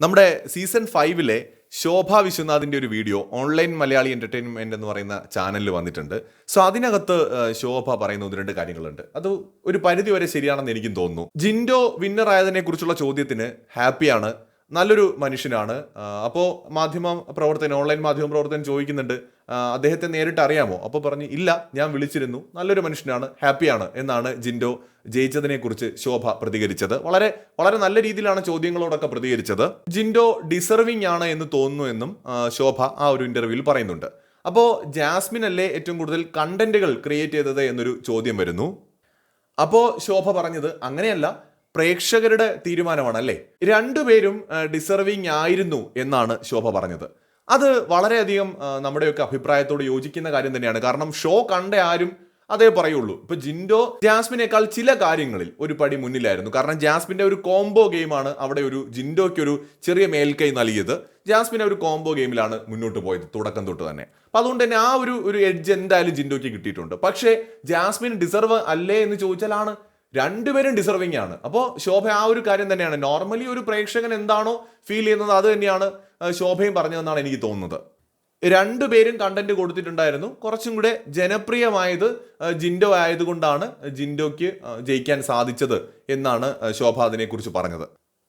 നമ്മുടെ സീസൺ ഫൈവിലെ ശോഭ വിശ്വനാഥിന്റെ ഒരു video online Malayali entertainment എന്ന് പറയുന്ന ചാനലിൽ വന്നിട്ടുണ്ട്. സോ അതിനകത്ത് ശോഭ പറയുന്ന ഒന്ന് രണ്ട് കാര്യങ്ങളുണ്ട്. അത് ഒരു പരിധി വരെ ശരിയാണെന്ന് എനിക്കും തോന്നുന്നു. ജിൻഡോ വിന്നർ ആയതിനെ കുറിച്ചുള്ള ചോദ്യത്തിന് ഹാപ്പിയാണ്. നല്ലൊരു മനുഷ്യനാണ്. അപ്പോൾ മാധ്യമ പ്രവർത്തകൻ ഓൺലൈൻ മാധ്യമ പ്രവർത്തകൻ ചോദിക്കുന്നുണ്ട് അദ്ദേഹത്തെ നേരിട്ട് അറിയാമോ? അപ്പോൾ പറഞ്ഞ് ഇല്ല ഞാൻ വിളിച്ചിരുന്നു. നല്ലൊരു മനുഷ്യനാണ് ഹാപ്പിയാണ് എന്നാണ് ജിൻഡോ ജയിച്ചതിനെക്കുറിച്ച് ശോഭ പ്രതികരിച്ചത്. വളരെ വളരെ നല്ല രീതിയിലാണ് ചോദ്യങ്ങളോടൊക്കെ പ്രതികരിച്ചത്. ജിൻഡോ ഡിസർവിംഗ് ആണ് എന്ന് തോന്നുന്നു എന്നും ശോഭ ആ ഒരു ഇന്റർവ്യൂവിൽ പറയുന്നുണ്ട്. അപ്പോൾ ജാസ്മിൻ അല്ലേ ഏറ്റവും കൂടുതൽ കണ്ടന്റുകൾ ക്രിയേറ്റ് ചെയ്തത് എന്നൊരു ചോദ്യം വരുന്നു. അപ്പോൾ ശോഭ പറഞ്ഞത് അങ്ങനെയല്ല. പ്രേക്ഷകരുടെ തീരുമാനമാണ് അല്ലേ രണ്ടുപേരും ഡിസർവിങ് ആയിരുന്നു എന്നാണ് ശോഭ പറഞ്ഞത്. അത് വളരെയധികം നമ്മുടെയൊക്കെ അഭിപ്രായത്തോട് യോജിക്കുന്ന കാര്യം തന്നെയാണ്. കാരണം ഷോ കണ്ട ആരും അതേ പറയുള്ളൂ. ഇപ്പൊ ജിൻഡോ ജാസ്മിനേക്കാൾ ചില കാര്യങ്ങളിൽ ഒരു പടി മുന്നിലായിരുന്നു. കാരണം ജാസ്മിന്റെ ഒരു കോംബോ ഗെയിമാണ് അവിടെ ഒരു ജിൻഡോയ്ക്ക് ഒരു ചെറിയ മേൽക്കൈ നൽകിയത്. ജാസ്മിൻ ഒരു കോംബോ ഗെയിമിലാണ് മുന്നോട്ട് പോയത് തുടക്കം തൊട്ട് തന്നെ. അപ്പൊ അതുകൊണ്ട് തന്നെ ആ ഒരു ഒരു എഡ്ജ് എന്തായാലും ജിൻഡോയ്ക്ക് കിട്ടിയിട്ടുണ്ട്. പക്ഷേ ജാസ്മിൻ ഡിസർവ് അല്ലേ എന്ന് ചോദിച്ചാലാണ് രണ്ടുപേരും ഡിസർവിങ് ആണ്. അപ്പോൾ ശോഭ ആ ഒരു കാര്യം തന്നെയാണ്. നോർമലി ഒരു പ്രേക്ഷകൻ എന്താണോ ഫീൽ ചെയ്യുന്നത് അത് തന്നെയാണ് ശോഭയും പറഞ്ഞതെന്നാണ് എനിക്ക് തോന്നുന്നത്. രണ്ടുപേരും കണ്ടന്റ് കൊടുത്തിട്ടുണ്ടായിരുന്നു. കുറച്ചും കൂടെ ജനപ്രിയമായത് ജിൻഡോ ആയതുകൊണ്ടാണ് ജിൻഡോയ്ക്ക് ജയിക്കാൻ സാധിച്ചത് എന്നാണ് ശോഭ അതിനെക്കുറിച്ച് പറഞ്ഞത്.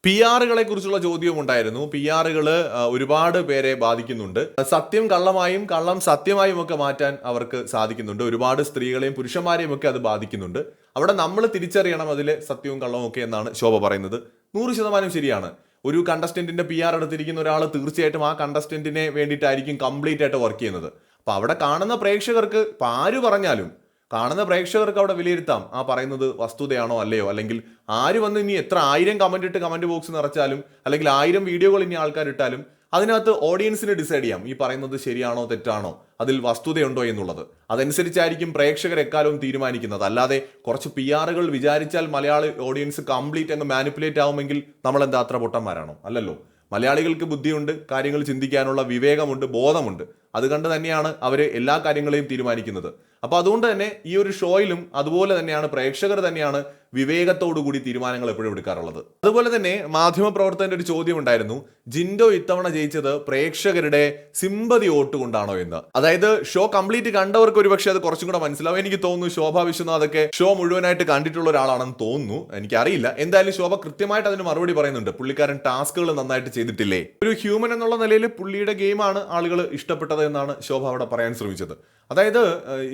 പി ആറുകളെ കുറിച്ചുള്ള ചോദ്യവും ഉണ്ടായിരുന്നു പി ആറുകൾ ഒരുപാട് പേരെ ബാധിക്കുന്നുണ്ട്. സത്യം കള്ളമായും കള്ളം സത്യമായും ഒക്കെ മാറ്റാൻ അവർക്ക് സാധിക്കുന്നുണ്ട്. ഒരുപാട് സ്ത്രീകളെയും പുരുഷന്മാരെയും ഒക്കെ അത് ബാധിക്കുന്നുണ്ട്. അവിടെ നമ്മൾ തിരിച്ചറിയണം അതിലെ സത്യവും കള്ളവും ഒക്കെ എന്നാണ് ശോഭ പറയുന്നത്. നൂറ് ശതമാനം ശരിയാണ്. ഒരു കണ്ടസ്റ്റന്റിന്റെ പി ആർ എടുത്തിരിക്കുന്ന ഒരാൾ തീർച്ചയായിട്ടും ആ കണ്ടസ്റ്റന്റിനെ വേണ്ടിയിട്ടായിരിക്കും കംപ്ലീറ്റ് ആയിട്ട് വർക്ക് ചെയ്യുന്നത്. അപ്പൊ അവിടെ കാണുന്ന പ്രേക്ഷകർക്ക് ആര് പറഞ്ഞാലും കാണുന്ന പ്രേക്ഷകർക്ക് അവിടെ വിലയിരുത്താം. ആ പറയുന്നത് വസ്തുതയാണോ അല്ലയോ? അല്ലെങ്കിൽ ആര് വന്ന് ഇനി എത്ര ആയിരം കമന്റ് ഇട്ട് കമന്റ് ബോക്സ് നിറച്ചാലും അല്ലെങ്കിൽ ആയിരം വീഡിയോകൾ ഇനി ആൾക്കാർ ഇട്ടാലും അതിനകത്ത് ഓഡിയൻസിന് ഡിസൈഡ് ചെയ്യാം. ഈ പറയുന്നത് ശരിയാണോ തെറ്റാണോ? അതിൽ വസ്തുതയുണ്ടോ എന്നുള്ളത്. അതനുസരിച്ചായിരിക്കും പ്രേക്ഷകർ എക്കാലവും തീരുമാനിക്കുന്നത്. അല്ലാതെ കുറച്ച് പി ആറുകൾ വിചാരിച്ചാൽ മലയാളി ഓഡിയൻസ് കംപ്ലീറ്റ് അങ്ങ് മാനിപ്പുലേറ്റ് ആവുമെങ്കിൽ നമ്മൾ എന്താ അത്ര പൊട്ടന്മാരാണോ? അല്ലല്ലോ. മലയാളികൾക്ക് ബുദ്ധിയുണ്ട് കാര്യങ്ങൾ ചിന്തിക്കാനുള്ള വിവേകമുണ്ട് ബോധമുണ്ട്. അത് കണ്ട് തന്നെയാണ് അവർ എല്ലാ കാര്യങ്ങളെയും തീരുമാനിക്കുന്നത്. അപ്പോൾ അതുകൊണ്ട് തന്നെ ഈ ഒരു ഷോയിലും അതുപോലെ തന്നെയാണ് പ്രേക്ഷകർ തന്നെയാണ് വിവേകത്തോടു കൂടി തീരുമാനങ്ങൾ എപ്പോഴും എടുക്കാറുള്ളത്. അതുപോലെ തന്നെ മാധ്യമ പ്രവർത്തകന്റെ ഒരു ചോദ്യം ഉണ്ടായിരുന്നു ജിൻഡോ ഇത്തവണ ജയിച്ചത് പ്രേക്ഷകരുടെ സിമ്പതി വോട്ട് കൊണ്ടാണോ എന്ന്. അതായത് ഷോ കംപ്ലീറ്റ് കണ്ടവർക്ക് ഒരുപക്ഷെ അത് കുറച്ചും കൂടെ മനസ്സിലാവും. എനിക്ക് തോന്നുന്നു ശോഭ വിശ്വനാഥൊക്കെ ഷോ മുഴുവനായിട്ട് കണ്ടിട്ടുള്ള ഒരാളാണെന്ന് തോന്നുന്നു. എനിക്കറിയില്ല. എന്തായാലും ശോഭ കൃത്യമായിട്ട് അതിന് മറുപടി പറയുന്നുണ്ട്. പുള്ളിക്കാരൻ ടാസ്കുകൾ നന്നായിട്ട് ചെയ്തിട്ടില്ലേ? ഒരു ഹ്യൂമൻ എന്നുള്ള നിലയിൽ പുള്ളിയുടെ ഗെയിമാണ് ആളുകൾ ഇഷ്ടപ്പെട്ടത് എന്നാണ് ശോഭ അവിടെ പറയാൻ ശ്രമിച്ചത്. അതായത്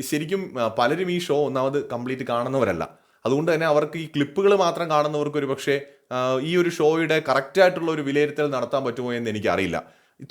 ശരിക്കും പലരും ഈ ഷോ ഒന്നാമത് കംപ്ലീറ്റ് കാണുന്നവരല്ല. അതുകൊണ്ട് തന്നെ അവർക്ക് ഈ ക്ലിപ്പുകൾ മാത്രം കാണുന്നവർക്ക് ഒരു പക്ഷേ ഈ ഒരു ഷോയുടെ കറക്റ്റായിട്ടുള്ള ഒരു വിലയിരുത്തൽ നടത്താൻ പറ്റുമോ എന്ന് എനിക്കറിയില്ല.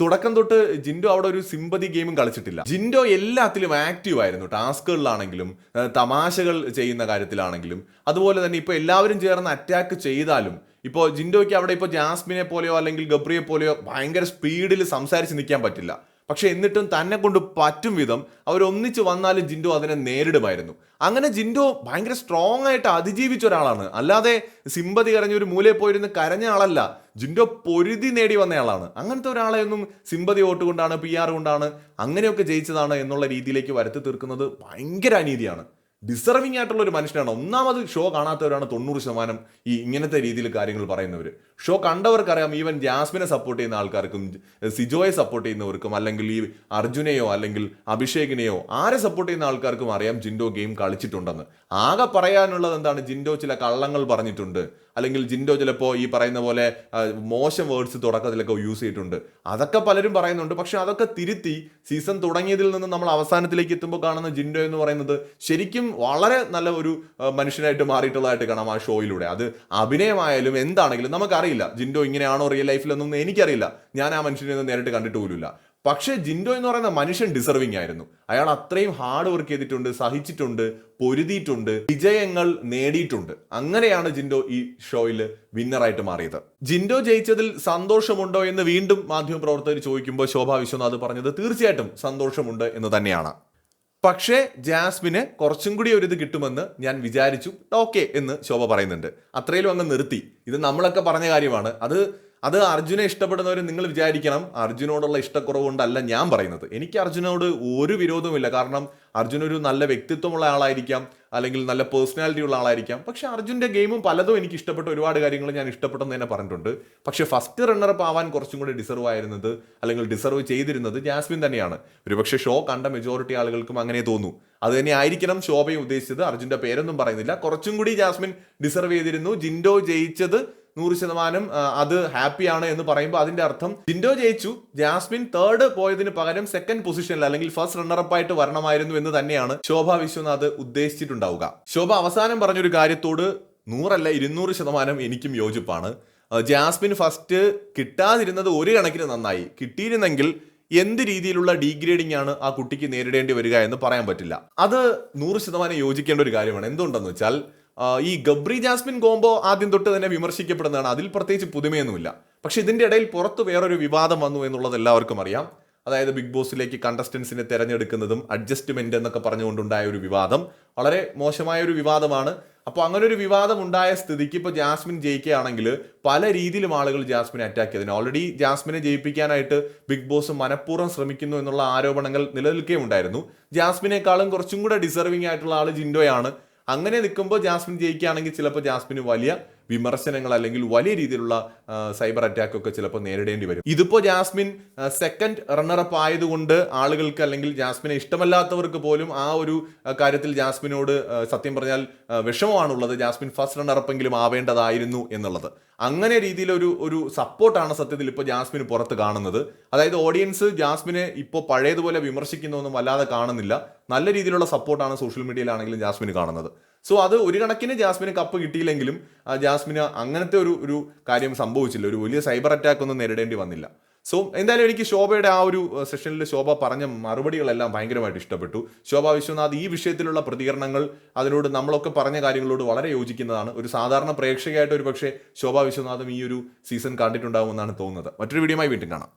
തുടക്കം തൊട്ട് ജിൻഡോ അവിടെ ഒരു സിമ്പതി ഗെയിമും കളിച്ചിട്ടില്ല. ജിൻഡോ എല്ലാത്തിലും ആക്റ്റീവ് ആയിരുന്നു. ടാസ്കുകളിലാണെങ്കിലും തമാശകൾ ചെയ്യുന്ന കാര്യത്തിലാണെങ്കിലും അതുപോലെ തന്നെ ഇപ്പോൾ എല്ലാവരും ചേർന്ന് അറ്റാക്ക് ചെയ്താലും ഇപ്പോൾ ജിൻഡോയ്ക്ക് അവിടെ ഇപ്പോൾ ജാസ്മിനെ പോലെയോ അല്ലെങ്കിൽ ഗബ്രിയെ പോലെയോ ഭയങ്കര സ്പീഡിൽ സംസാരിച്ച് നിൽക്കാൻ പറ്റില്ല. പക്ഷെ എന്നിട്ടും തന്നെ കൊണ്ട് പറ്റും വിധം അവർ ഒന്നിച്ച് വന്നാലും ജിൻഡോ അതിനെ നേരിടുമായിരുന്നു. അങ്ങനെ ജിൻഡോ ഭയങ്കര സ്ട്രോങ് ആയിട്ട് അതിജീവിച്ച ഒരാളാണ്. അല്ലാതെ സിമ്പതി കരഞ്ഞ ഒരു മൂലയിൽ പോയിരുന്ന് കരഞ്ഞ ആളല്ല. ജിൻഡോ പൊരുതി നേടി വന്നയാളാണ് അങ്ങനത്തെ ഒരാളെ ഒന്നും സിമ്പതി വോട്ട് കൊണ്ടാണ് പി ആർ കൊണ്ടാണ് അങ്ങനെയൊക്കെ ജയിച്ചതാണ് എന്നുള്ള രീതിയിലേക്ക് വരുത്തി തീർക്കുന്നത് ഭയങ്കര അനീതിയാണ്. ഡിസർവിംഗ് ആയിട്ടുള്ള ഒരു മനുഷ്യനാണ്. ഒന്നാമത് ഷോ കാണാത്തവരാണ് തൊണ്ണൂറ് ശതമാനം ഈ ഇങ്ങനത്തെ രീതിയിൽ കാര്യങ്ങൾ പറയുന്നവർ ഷോ കണ്ടവർക്കറിയാം ഈവൻ ജാസ്മിനെ സപ്പോർട്ട് ചെയ്യുന്ന ആൾക്കാർക്കും സിജോയെ സപ്പോർട്ട് ചെയ്യുന്നവർക്കും അല്ലെങ്കിൽ ഈ അർജുനെയോ അല്ലെങ്കിൽ അഭിഷേകിനെയോ ആരെ സപ്പോർട്ട് ചെയ്യുന്ന ആൾക്കാർക്കും അറിയാം ജിൻഡോ ഗെയിം കളിച്ചിട്ടുണ്ടെന്ന്. ആകെ പറയാനുള്ളത് എന്താണ്? ജിൻഡോ ചില കള്ളങ്ങൾ പറഞ്ഞിട്ടുണ്ട്. അല്ലെങ്കിൽ ജിൻഡോ ചിലപ്പോൾ ഈ പറയുന്ന പോലെ മോശം വേർഡ്സ് തുടക്കത്തിലൊക്കെ യൂസ് ചെയ്തിട്ടുണ്ട്. അതൊക്കെ പലരും പറയുന്നുണ്ട്. പക്ഷെ അതൊക്കെ തിരുത്തി സീസൺ തുടങ്ങിയതിൽ നിന്ന് നമ്മൾ അവസാനത്തിലേക്ക് എത്തുമ്പോൾ കാണുന്ന ജിൻഡോ എന്ന് പറയുന്നത് ശരിക്കും വളരെ നല്ല ഒരു മനുഷ്യനായിട്ട് മാറിയിട്ടുള്ളതായിട്ട് കാണാം ആ ഷോയിലൂടെ അത് അഭിനയമായാലും എന്താണെങ്കിലും നമുക്കറിയില്ല. ജിൻഡോ ഇങ്ങനെയാണോ റിയൽ ലൈഫിലൊന്നും എനിക്കറിയില്ല. ഞാൻ ആ മനുഷ്യനെ നേരിട്ട് കണ്ടിട്ട് പോലുമില്ല. പക്ഷേ ജിൻഡോ എന്ന് പറയുന്ന മനുഷ്യൻ ഡിസർവിംഗ് ആയിരുന്നു. അയാൾ അത്രയും ഹാർഡ് വർക്ക് ചെയ്തിട്ടുണ്ട് സഹിച്ചിട്ടുണ്ട് പൊരുതിയിട്ടുണ്ട് വിജയങ്ങൾ നേടിയിട്ടുണ്ട്. അങ്ങനെയാണ് ജിൻഡോ ഈ ഷോയിൽ വിന്നറായിട്ട് മാറിയത്. ജിൻഡോ ജയിച്ചതിൽ സന്തോഷമുണ്ടോ എന്ന് വീണ്ടും മാധ്യമപ്രവർത്തകർ ചോദിക്കുമ്പോൾ ശോഭാ വിശ്വനാഥ് പറഞ്ഞത് തീർച്ചയായിട്ടും സന്തോഷമുണ്ട് എന്ന് തന്നെയാണ്. പക്ഷേ ജാസ്മിന് കുറച്ചും കൂടി ഒരു ഇത് കിട്ടുമെന്ന് ഞാൻ വിചാരിച്ചു. ഓക്കെ എന്ന് ശോഭ പറയുന്നുണ്ട്. അത്രയിലും അങ്ങ് നിർത്തി. ഇത് നമ്മളൊക്കെ പറഞ്ഞ കാര്യമാണ്. അത് അത് അർജുനെ ഇഷ്ടപ്പെടുന്നവർ നിങ്ങൾ വിചാരിക്കണം അർജുനോടുള്ള ഇഷ്ടക്കുറവ് കൊണ്ടല്ല ഞാൻ പറയുന്നത്. എനിക്ക് അർജുനോട് ഒരു വിരോധവുമില്ല. കാരണം അർജുൻ ഒരു നല്ല വ്യക്തിത്വമുള്ള ആളായിരിക്കാം അല്ലെങ്കിൽ നല്ല പേഴ്സണാലിറ്റി ഉള്ള ആളായിരിക്കാം. പക്ഷെ അർജുന്റെ ഗെയിമും പലതും എനിക്ക് ഇഷ്ടപ്പെട്ട ഒരുപാട് കാര്യങ്ങൾ ഞാൻ ഇഷ്ടപ്പെട്ടെന്ന് തന്നെ പറഞ്ഞിട്ടുണ്ട്. പക്ഷേ ഫസ്റ്റ് റണ്ണറപ്പ് ആവാൻ കുറച്ചും കൂടി ഡിസർവ് ആയിരുന്നത് അല്ലെങ്കിൽ ഡിസർവ് ചെയ്തിരുന്നത് ജാസ്മിൻ തന്നെയാണ്. ഒരുപക്ഷെ ഷോ കണ്ട മെജോറിറ്റി ആളുകൾക്കും അങ്ങനെ തോന്നുന്നു അത് തന്നെ ആയിരിക്കണം ശോഭയും ഉദ്ദേശിച്ചത്. അർജുന്റെ പേരൊന്നും പറയുന്നില്ല. കുറച്ചും കൂടി ജാസ്മിൻ ഡിസർവ് ചെയ്തിരുന്നു. ജിൻഡോ ജയിച്ചത് നൂറ് ശതമാനം അത് ഹാപ്പിയാണ് എന്ന് പറയുമ്പോൾ അതിന്റെ അർത്ഥം ജിൻഡോ ജയിച്ചു ജാസ്മിൻ തേർഡ് പോയതിന് പകരം സെക്കൻഡ് പൊസിഷനിൽ അല്ലെങ്കിൽ ഫസ്റ്റ് റണ്ണറപ്പ് ആയിട്ട് വരണമായിരുന്നു എന്ന് തന്നെയാണ് ശോഭ വിശ്വനാഥ് ഉദ്ദേശിച്ചിട്ടുണ്ടാവുക. ശോഭ അവസാനം പറഞ്ഞൊരു കാര്യത്തോട് നൂറല്ല ഇരുന്നൂറ് ശതമാനം എനിക്കും യോജിപ്പാണ്. ജാസ്മിൻ ഫസ്റ്റ് കിട്ടാതിരുന്നത് ഒരു കണക്കിന് നന്നായി. കിട്ടിയിരുന്നെങ്കിൽ എന്ത് രീതിയിലുള്ള ഡീഗ്രേഡിംഗ് ആണ് ആ കുട്ടിക്ക് നേരിടേണ്ടി വരിക എന്ന് പറയാൻ പറ്റില്ല. അത് നൂറ് ശതമാനം യോജിക്കേണ്ട ഒരു കാര്യമാണ്. എന്തുകൊണ്ടെന്ന് വെച്ചാൽ ഈ ഗബ്രി ജാസ്മിൻ കോംബോ ആദ്യം തൊട്ട് തന്നെ വിമർശിക്കപ്പെടുന്നതാണ്. അതിൽ പ്രത്യേകിച്ച് പുതുമയൊന്നുമില്ല. പക്ഷെ ഇതിന്റെ ഇടയിൽ പുറത്ത് വേറൊരു വിവാദം വന്നു എന്നുള്ളത് എല്ലാവർക്കും അറിയാം. അതായത് ബിഗ് ബോസിലേക്ക് കണ്ടസ്റ്റൻസിനെ തിരഞ്ഞെടുക്കുന്നതും അഡ്ജസ്റ്റ്മെന്റ് എന്നൊക്കെ പറഞ്ഞുകൊണ്ടുണ്ടായ ഒരു വിവാദം. വളരെ മോശമായ ഒരു വിവാദമാണ്. അപ്പോൾ അങ്ങനെ ഒരു വിവാദം ഉണ്ടായ സ്ഥിതിക്ക് ഇപ്പോൾ ജാസ്മിൻ ജയിക്കുകയാണെങ്കിൽ പല രീതിയിലും ആളുകൾ ജാസ്മിനെ അറ്റാക്ക് ചെയ്തതിന് ഓൾറെഡി ജാസ്മിനെ ജയിപ്പിക്കാനായിട്ട് ബിഗ് ബോസ് മനഃപൂർവം ശ്രമിക്കുന്നു എന്നുള്ള ആരോപണങ്ങൾ നിലനിൽക്കുകയുണ്ടായിരുന്നു. ജാസ്മിനേക്കാളും കുറച്ചും കൂടെ ഡിസർവിംഗ് ആയിട്ടുള്ള ആൾ ജിൻഡോയാണ്. അങ്ങനെ നിൽക്കുമ്പോൾ ജാസ്മിൻ ജയിക്കുകയാണെങ്കിൽ ചിലപ്പോൾ ജാസ്മിന് വലിയ വിമർശനങ്ങൾ അല്ലെങ്കിൽ വലിയ രീതിയിലുള്ള സൈബർ അറ്റാക്ക് ഒക്കെ ചിലപ്പോൾ നേരിടേണ്ടി വരും. ഇതിപ്പോൾ ജാസ്മിൻ സെക്കൻഡ് റണ്ണറപ്പ് ആയതുകൊണ്ട് ആളുകൾക്ക് അല്ലെങ്കിൽ ജാസ്മിനെ ഇഷ്ടമല്ലാത്തവർക്ക് പോലും ആ ഒരു കാര്യത്തിൽ ജാസ്മിനോട് സത്യം പറഞ്ഞാൽ വിഷമമാണുള്ളത്. ജാസ്മിൻ ഫസ്റ്റ് റണ്ണറപ്പെങ്കിലും ആവേണ്ടതായിരുന്നു എന്നുള്ളത്. അങ്ങനെ രീതിയിലൊരു ഒരു സപ്പോർട്ടാണ് സത്യത്തിൽ ഇപ്പോൾ ജാസ്മിന് പുറത്ത് കാണുന്നത്. അതായത് ഓഡിയൻസ് ജാസ്മിനെ ഇപ്പോൾ പഴയതുപോലെ വിമർശിക്കുന്നൊന്നും വല്ലാതെ കാണുന്നില്ല. നല്ല രീതിയിലുള്ള സപ്പോർട്ടാണ് സോഷ്യൽ മീഡിയയിലാണെങ്കിലും ജാസ്മിന് കാണുന്നത്. സോ അത് ഒരു കണക്കിന് ജാസ്മിന് കപ്പ് കിട്ടിയില്ലെങ്കിലും ജാസ്മിന് അങ്ങനത്തെ ഒരു ഒരു കാര്യം സംഭവിച്ചില്ല. ഒരു വലിയ സൈബർ അറ്റാക്ക് ഒന്നും നേരിടേണ്ടി വന്നില്ല. സോ എന്തായാലും എനിക്ക് ശോഭയുടെ ആ ഒരു സെഷനിൽ ശോഭ പറഞ്ഞ മറുപടികളെല്ലാം ഭയങ്കരമായിട്ട് ഇഷ്ടപ്പെട്ടു. ശോഭ വിശ്വനാഥ് ഈ വിഷയത്തിലുള്ള പ്രതികരണങ്ങൾ അതിനോട് നമ്മളൊക്കെ പറഞ്ഞ കാര്യങ്ങളോട് വളരെ യോജിക്കുന്നതാണ്. ഒരു സാധാരണ പ്രേക്ഷകയായിട്ട് ഒരു പക്ഷേ ശോഭ വിശ്വനാഥും ഈ ഒരു സീസൺ കണ്ടിട്ടുണ്ടാകുമെന്നാണ് തോന്നുന്നത്. മറ്റൊരു വീഡിയോയുമായി വീണ്ടും കാണാം.